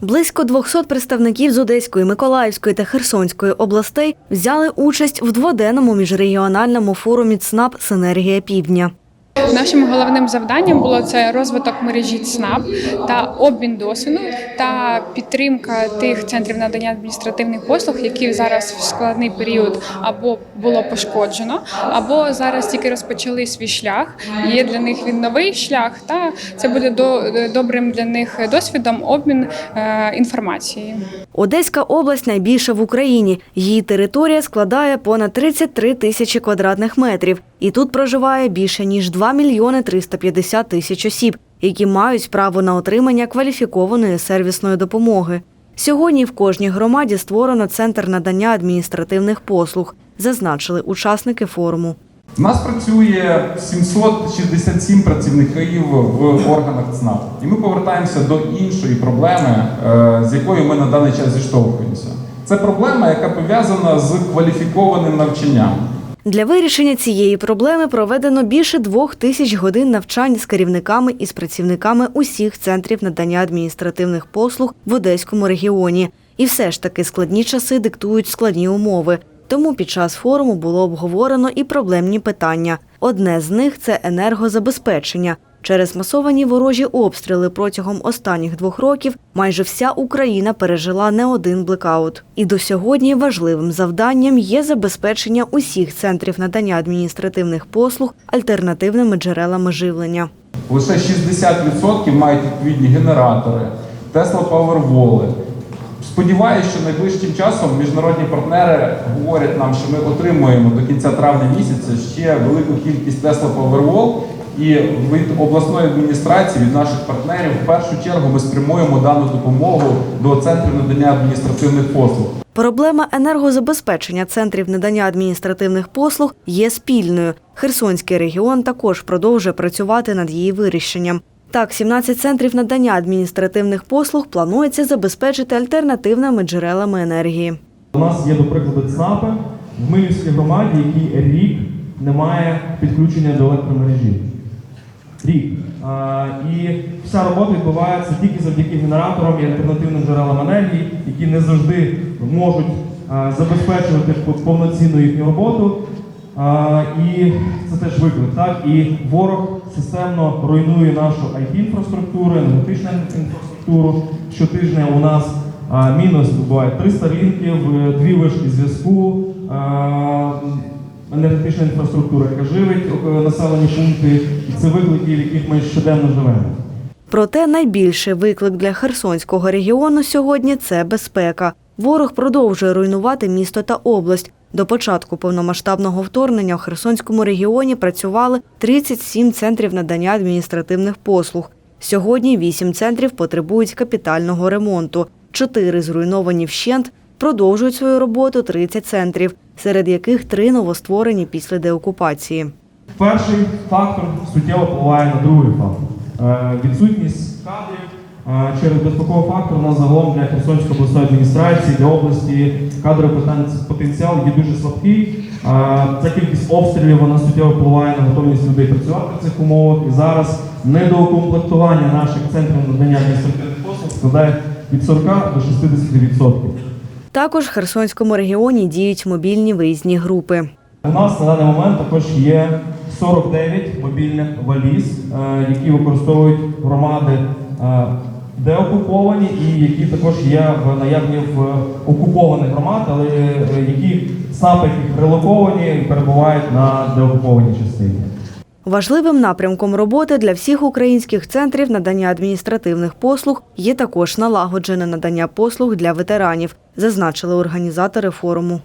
Близько 200 представників з Одеської, Миколаївської та Херсонської областей взяли участь в дводенному міжрегіональному форумі ЦНАП Синергія Півдня. Нашим головним завданням було це розвиток мережі ЦНАП та обмін досвіду та підтримка тих центрів надання адміністративних послуг, які зараз в складний період або було пошкоджено, або зараз тільки розпочали свій шлях. Є для них він новий шлях, та це буде до, добрим для них досвідом обмін е, інформацією. Одеська область найбільша в Україні. Її територія складає понад 33 тисячі квадратних метрів. І тут проживає більше ніж 2 мільйони 350 тисяч осіб, які мають право на отримання кваліфікованої сервісної допомоги. Сьогодні в кожній громаді створено центр надання адміністративних послуг, зазначили учасники форуму. У нас працює 767 працівників в органах ЦНАП. І ми повертаємося до іншої проблеми, е, з якою ми на даний час зіштовхуємося. Це проблема, яка пов'язана з кваліфікованим навчанням. Для вирішення цієї проблеми проведено більше двох тисяч годин навчань з керівниками і з працівниками усіх центрів надання адміністративних послуг в Одеському регіоні. І все ж таки складні часи диктують складні умови. Тому під час форуму було обговорено і проблемні питання. Одне з них це енергозабезпечення. Через масовані ворожі обстріли протягом останніх двох років майже вся Україна пережила не один блекаут. І до сьогодні важливим завданням є забезпечення усіх центрів надання адміністративних послуг альтернативними джерелами живлення. Лише 60% мають відповідні генератори, Tesla Powerwall. Сподіваюся, що найближчим часом міжнародні партнери говорять нам, що ми отримуємо до кінця травня місяця ще велику кількість Tesla Powerwall. І від обласної адміністрації, від наших партнерів, в першу чергу ми спрямуємо дану допомогу до центрів надання адміністративних послуг. Проблема енергозабезпечення центрів надання адміністративних послуг є спільною. Херсонський регіон також продовжує працювати над її вирішенням. Так, 17 центрів надання адміністративних послуг планується забезпечити альтернативними джерелами енергії. У нас є, до прикладу, ЦНАПи в Милівській громаді, який рік не має підключення до електромережі. Рік. І вся робота відбувається тільки завдяки генераторам і альтернативним джерелам енергії, які не завжди можуть забезпечувати повноцінну їхню роботу. І це теж виклик. Так? І ворог системно руйнує нашу IT-інфраструктуру, енергетичну інфраструктуру. Щотижня у нас мінус буває 300 лінків, е, дві вишки зв'язку, енергетична інфраструктура, яка живить е, населені пункти, і це виклики, в яких ми щоденно живемо. Проте найбільший виклик для Херсонського регіону сьогодні це безпека. Ворог продовжує руйнувати місто та область. До початку повномасштабного вторгнення у Херсонському регіоні працювали 37 центрів надання адміністративних послуг. Сьогодні 8 центрів потребують капітального ремонту. Чотири зруйновані вщент продовжують свою роботу 30 центрів, серед яких три новостворені після деокупації. Перший фактор суттєво впливає на другий фактор. Е, Відсутність кадрів е, через безпековий фактор у нас загалом для Херсонської обласної адміністрації, для області кадровий потен- потенціал є дуже слабкий. Е, Ця кількість обстрілів вона суттєво впливає на готовність людей працювати в цих умовах. І зараз недоукомплектування наших центрів надання адміністративних послуг складає від 40 до 60%. Також в Херсонському регіоні діють мобільні виїзні групи. У нас на даний момент також є 49 мобільних валіз, е, які використовують громади е, деокуповані і які також є в наявні в окупованих громад, але е, які СНАПи їх релоковані і перебувають на деокупованій частині. Важливим напрямком роботи для всіх українських центрів надання адміністративних послуг є також налагоджене надання послуг для ветеранів, зазначили організатори форуму.